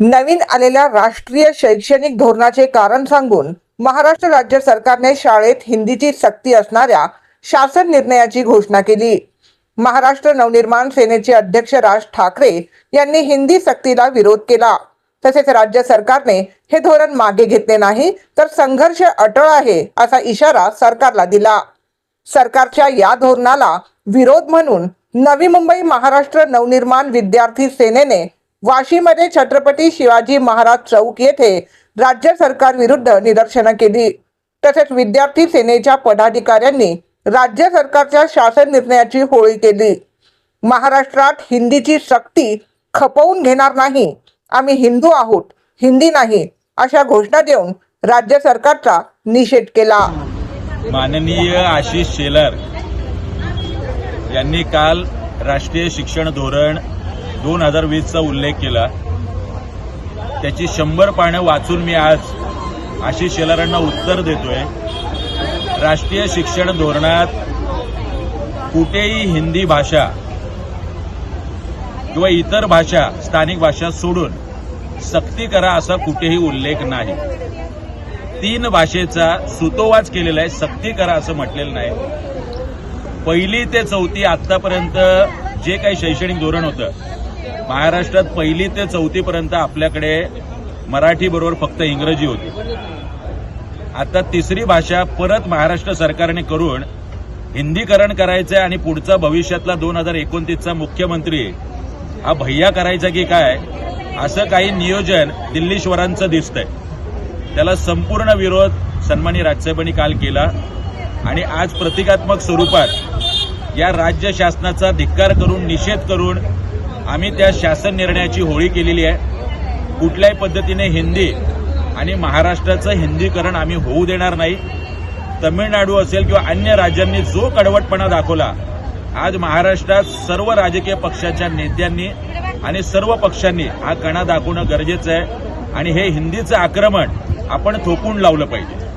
नवीन आलेल्या राष्ट्रीय शैक्षणिक धोरणाचे कारण सांगून महाराष्ट्र राज्य सरकारने शाळेत हिंदीची सक्ती असणाऱ्या शासन निर्णयाची घोषणा केली. महाराष्ट्र नवनिर्माण सेनेचे अध्यक्ष राज ठाकरे यांनी हिंदी सक्तीला विरोध केला. तसेच राज्य सरकारने हे धोरण मागे घेतले नाही तर संघर्ष अटळ आहे असा इशारा सरकारला दिला. सरकारच्या या धोरणाला विरोध म्हणून नवी मुंबई महाराष्ट्र नवनिर्माण विद्यार्थी सेनेने वाशीमध्ये छत्रपती शिवाजी महाराज चौक येथे राज्य सरकार विरुद्ध निदर्शनं केली. तसेच विद्यार्थी सेनेच्या पदाधिकाऱ्यांनी राज्य सरकारच्या शासन निर्णयाची होळी केली. महाराष्ट्रात हिंदीची सक्ती खपवून घेणार नाही. आम्ही हिंदू आहोत हिंदी नाही अशा घोषणा देऊन राज्य सरकारचा निषेध केला. माननीय आशिष शेलार यांनी काल राष्ट्रीय शिक्षण धोरण दोन हजार वीसचा उल्लेख केला. त्याची शंभर पानं वाचून मी आज आशिष शेलारांना उत्तर देतोय. राष्ट्रीय शिक्षण धोरणात कुठेही हिंदी भाषा किंवा इतर भाषा स्थानिक भाषा सोडून सक्ती करा असा कुठेही उल्लेख नाही. तीन भाषेचा सुतोवाच केलेला आहे सक्ती करा असं म्हटलेलं नाही. पहिली ते चौथी आतापर्यंत जे काही शैक्षणिक धोरण होतं महाराष्ट्रात पहिली ते चौथीपर्यंत आपल्याकडे मराठी बरोबर फक्त इंग्रजी होती. आता तिसरी भाषा परत महाराष्ट्र सरकारने करून हिंदीकरण करायचं आणि पुढचा भविष्यातला दोन हजार एकोणतीसचा मुख्यमंत्री हा भैया करायचा की काय असं काही नियोजन दिल्लीश्वरांचं दिसतंय. त्याला संपूर्ण विरोध सन्मानी राजसाहेबांनी काल केला आणि आज प्रतिकात्मक स्वरूपात या राज्य शासनाचा धिक्कार करून निषेध करून आम्ही त्या शासन निर्णयाची होळी केलेली आहे. कुठल्याही पद्धतीने हिंदी आणि महाराष्ट्राचं हिंदीकरण आम्ही होऊ देणार नाही. तमिळनाडू असेल किंवा अन्य राज्यांनी जो कडवटपणा दाखवला आज महाराष्ट्रात सर्व राजकीय पक्षाच्या नेत्यांनी आणि सर्व पक्षांनी हा कणा दाखवणं गरजेचं आहे. आणि हे हिंदीचं आक्रमण आपण थोपून लावलं पाहिजे.